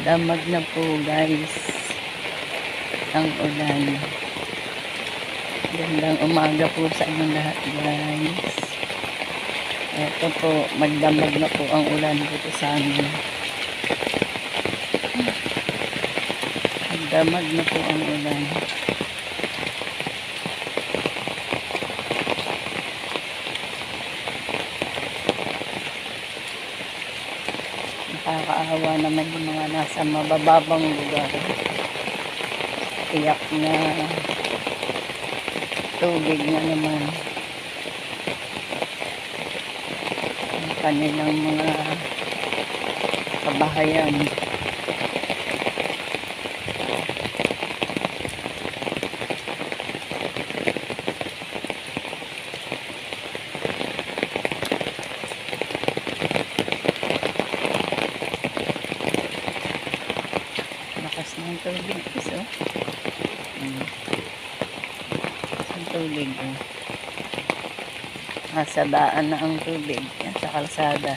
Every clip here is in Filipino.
Damag na po guys. Ang ulan. Gandang umaga po sa inyong lahat guys. Ito po, magdamag na po ang ulan dito sa amin. Magdamag na po ang ulan. Nakakaawa naman yung mga nasa mabababang lugar. Iyak na tubig na naman. Ang kanilang mga kabahayan. Guys, oh. Hmm. Ang tubig, oh. Nasa daan na ang tubig. Yan, sa kalsada.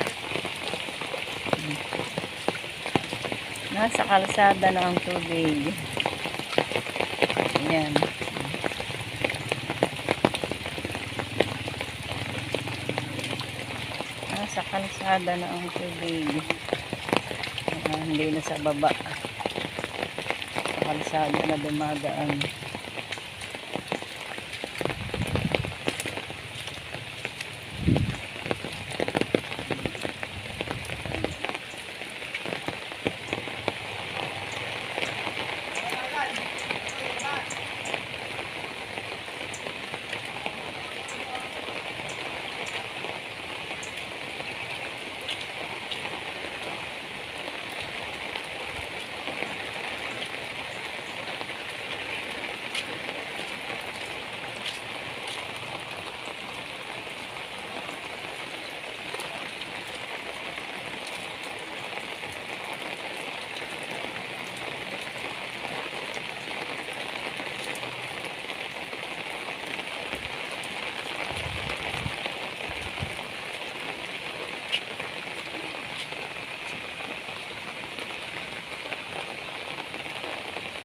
Nasa kalsada na ang tubig. Yan. Nasa kalsada na ang tubig. Ah, hindi na sa baba. Sa kalsada na dumadaan.